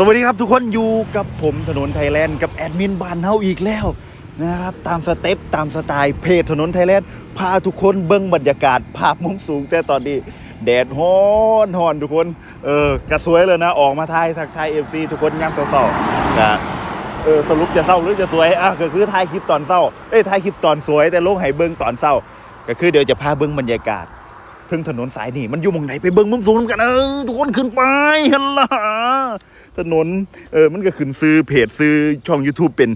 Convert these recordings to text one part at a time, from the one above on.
สวัสดีครับทุกคนอยู่กับผมถนนไทยแลนด์กับแอดมินบานเฮาอีกแล้วนะครับตามสเต็ปตามสไตล์เพจถนนไทยแลนด์พาทุกคนเบิ้งบรรยากาศภาพมุมสูงแต่ตอนนี้แดดฮ้อนฮอนทุกคนเออกระสวยเลยนะออกมาทายทักทายเอฟซีทุกคนย่ำเศร้าๆนะเออสรุปจะเศร้าหรือจะสวยอะก็คือถ่ายคลิปตอนเศร้าเอ้ยถ่ายคลิปตอนสวย แต่ลงให้เบิ้งตอนเศร้า ก็คือเดี๋ยวจะพาเบิ้งบรรยากาศถึงถนนสายนี่มันอยู่มองไหนไปเบิ้งมุมสูงกันเออทุกคนขึ้นไปฮัลล่ะ ถนนเออมันก็ขึ้นซื้อเพจซื้อช่อง YouTube เป็น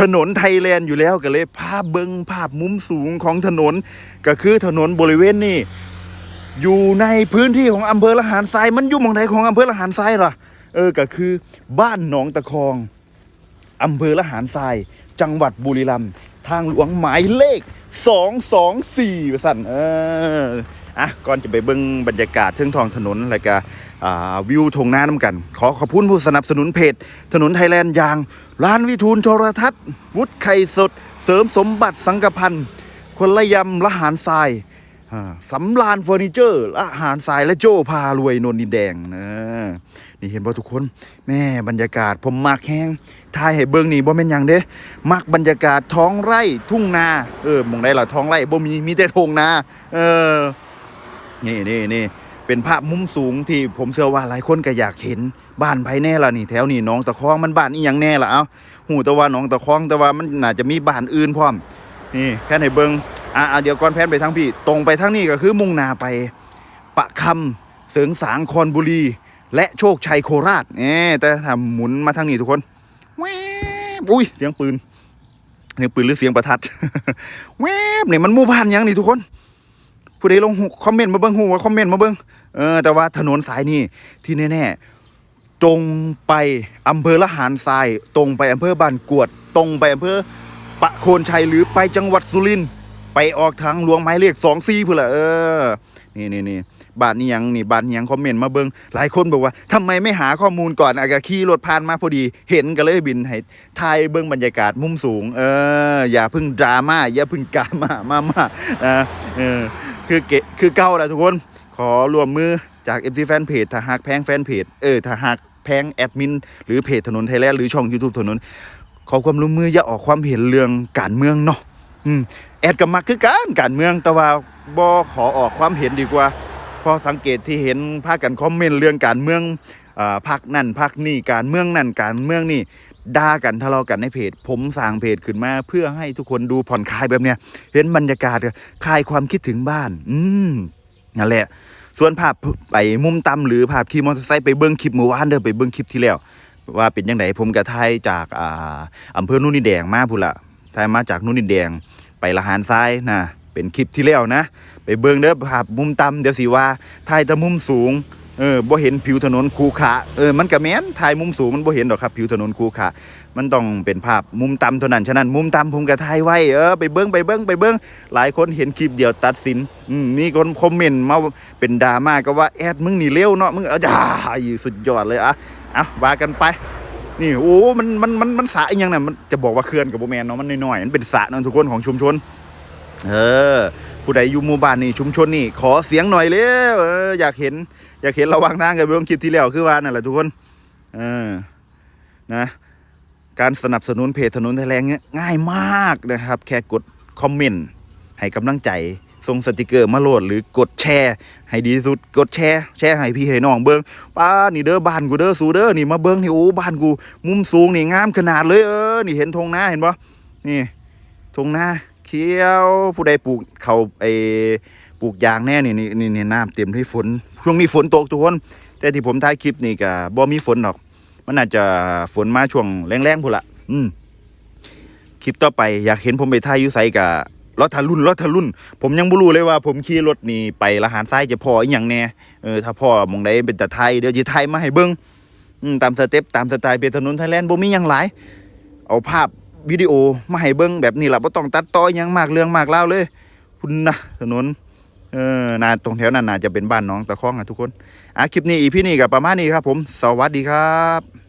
ถนนไทยแลนด์อยู่แล้วก็เลยภาพเบิ้งภาพมุมสูงของถนน ก็คือถนนบริเวณนี้อยู่ในพื้นที่ของอำเภอละหารทรายมันอยู่หมองไหนของอำเภอละหารทรายล่ะเออก็คือบ้านหนองตะคองอำเภอละหารทราย จังหวัดบุรีรัมย์ทางหลวงหมายเลข 224ว่าสั่นเอออะก่อนจะไปเบิ่งบรรยากาศเทิงทองถนนแล้วก็อ่า วิวทงหน้าน้ำกัน ขอขอบคุณผู้สนับสนุนเพจ ถนนไทยแลนด์ยาง ร้านวิทูลโทรทัศน์ วุฒิไข่สด เสริมสมบัติสังกพันธ์คนละยำละหารทรายสำรานเฟอร์นิเจอร์อาหารทรายและโจ้พารวยนนดินแดงนะนี่เห็นป่ะทุกคน แม่บรรยากาศผมมักแห้งทายให้เบิ่งนี่บ่แม่นยังเด้มักบรรยากาศท้องไร่ทุ่งนา เออมองได้ล่ะท้องไร่บ่มีมีแต่ทงนา เออ นี่นี่นี่ เป็นภาพมุมสูงที่ผมเชื่อว่าหลายคนก็อยากเห็นบ้านภายแน่ล่ะนี่แถวนี่น้องตะคองมันบ้านอีหยังแน่ล่ะเอ้าหูแต่ว่าน้องตะคองแต่ว่ามันน่าจะมีบ้านอื่นพร้อมนี่แพนให้เบิงอะเดี๋ยวก่อนแพนไปทางพี่ตรงไปทางนี้ก็คือมุ่งนาไป ปะคำเสริงสางคอนบุรี และโชคชัยโคราชเน่แต่ถ้าหมุนมาทางนี้ทุกคนแวบอุ้ยเสียงปืนเสียงปืนหรือเสียงประทัดแวบนี่มันมู่บ้านยังนี่ทุกคน ผู้ใดลงคอมเมนต์มาเบิ้งหูว่าคอมเมนต์มาเบิ้งเออแต่ว่าถนนสายนี้ที่แน่ๆตรงไปอำเภอละหารทราย ตรงไปอำเภอบ้านกวด ตรงไปอำเภอปะโคนชัยหรือไปจังหวัดสุรินทร์ไปออกทางหลวงหมายเลขสองซีเพื่นละเออนี่นี่นี่บ้านนี้ยังนี่บ้านนี้ยังคอมเมนต์มาเบิงหลายคนบอกว่าทำไมไม่หาข้อมูลก่อนอากาขี่รถผ่านมาพอดี เห็นก็เลยบินให้ทายเบิงบรรยากาศมุมสูง เออ อย่าพึ่งดราม่าอย่าพึ่งกามามามาอ่าเออ คือเกคือเก้าแหละทุกคน ขอรวมมือจาก MC แฟนเพจถ้าหากแพงแฟนเพจเออถ้าหากแพงแอดมิน หรือเพจถนนไทยแลนด์หรือช่อง YouTube ถนน ขอความร่วมมืออย่าออกความเห็นเรื่องการเมืองเนาะอืมแอดกับมักคือการการเมืองแต่ว่าบ่ขอออกความเห็นดีกว่า พอสังเกตที่เห็นพากันคอมเมนต์เรื่องการเมืองอ่าพักนั่นพักนี่การเมืองนั่นการเมืองนี่ ด่ากันทะเลาะกันในเพจ ผมสร้างเพจขึ้นมาเพื่อให้ทุกคนดูผ่อนคลายแบบเนี้ยเห็นบรรยากาศคลายความคิดถึงบ้าน อืมนั่นแหละ ส่วนภาพไปมุมต่ำหรือภาพขี่มอเตอร์ไซค์ไปเบิ้งคลิปเมื่อวานเด้อไปเบิ้งคลิปที่แล้วว่าเป็นยังไงผมกระทายจากอ่าอำเภอนุ่นนินแดงมาพุ่นละทายมาจากนุ่นนินแดงไปละหารทรายนะเป็นคลิปที่แล้วนะ ไปเบิ่งเด้อภาพมุมต่ำเดี๋ยวสิว่าถ่ายแต่มุมสูง เออบ่เห็นผิวถนนคูขาเออมันก็แม่นถ่ายมุมสูงมันบ่เห็นดอกครับ ผิวถนนคูขามันต้องเป็นภาพมุมต่ำเท่านั้นฉะนั้น มุมต่ำผมก็ถ่ายไว้เออไปเบิ่งไปเบิ่งไปเบิ่งหลายคนเห็นคลิปเดียวตัดสินอืมมีคนคอมเมนต์มาเป็นดราม่าก็ว่าแอดมึงนี่เร็วเนาะมึงเอาจ้าสุดยอดเลยอะอะว่ากันไปนี่โอ้ มัน มัน มัน มันสะอีกอยังน่ะมันจะบอกว่าเขื่อนกับโบแมนเนาะ มันน้อยๆ มันเป็นสะเนาะทุกคนของชุมชน เออ ผู้ใดอยู่หมู่บ้านนี่ชุมชนนี่ขอเสียงหน่อยเร็วเอออยากเห็น อยากเห็นระว่างทางกับเบื้องคลิปที่แล้วคือว่านั่นแหละทุกคนเออนะการสนับสนุนเพจถนนไทยแลนด์เนี่ยง่ายมากนะครับ แค่กดคอมเมนต์ให้กำลังใจส่งสติกเกอร์มาโหลดหรือกดแชร์ให้ดีที่สุดกดแชร์แชร์ให้พี่ให้น้องเบิ้งป้านี่เด้อบ้านกูเด้อสูเด้อนี่มาเบิ้งนี่โอ้บ้านกู มุมสูงนี่งามขนาดเลยเออนี่เห็นธงหน้าเห็นปะนี่ธงหน้า เขียวผู้ใดปลูกเขาไอปลูกยางแน่นี่นี่นี่นี่น้ำเต็มที่ฝนช่วงนี้ฝนตกทุกคน แต่ที่ผมถ่ายคลิปนี่ก็บ่มีฝนหรอก มันอาจจะฝนมาช่วงแรงๆพุ่นละอืมคลิปต่อไปอยากเห็นผมไปถ่ายยูไซกับรถทะลุนรถทะลุนผมยังบ่รู้เลยว่า ผมขี่รถนี่ไปละหารทรายจะพออีหยังแน่เออถ้าพ่อมองใดเป็นแต่ไทยเดี๋ยวจะไทยมาให้เบิ่งอืมตามสเต็ปตามสไตล์เป็นถนนไทยแลนด์บ่มีหยังหลายเอาภาพ วิดีโอมาให้เบิ้งแบบนี้ล่ะบ่ต้องตัดต่อยังมากเรื่องมากเล่าเลยคุณนะถนนเออนาตรงแถวนั้นน่าจะเป็นบ้านน้องตะคองอะทุกคนอะคลิปนี้อีพี่นี่ก็ประมาณนี้ครับผม สวัสดีครับ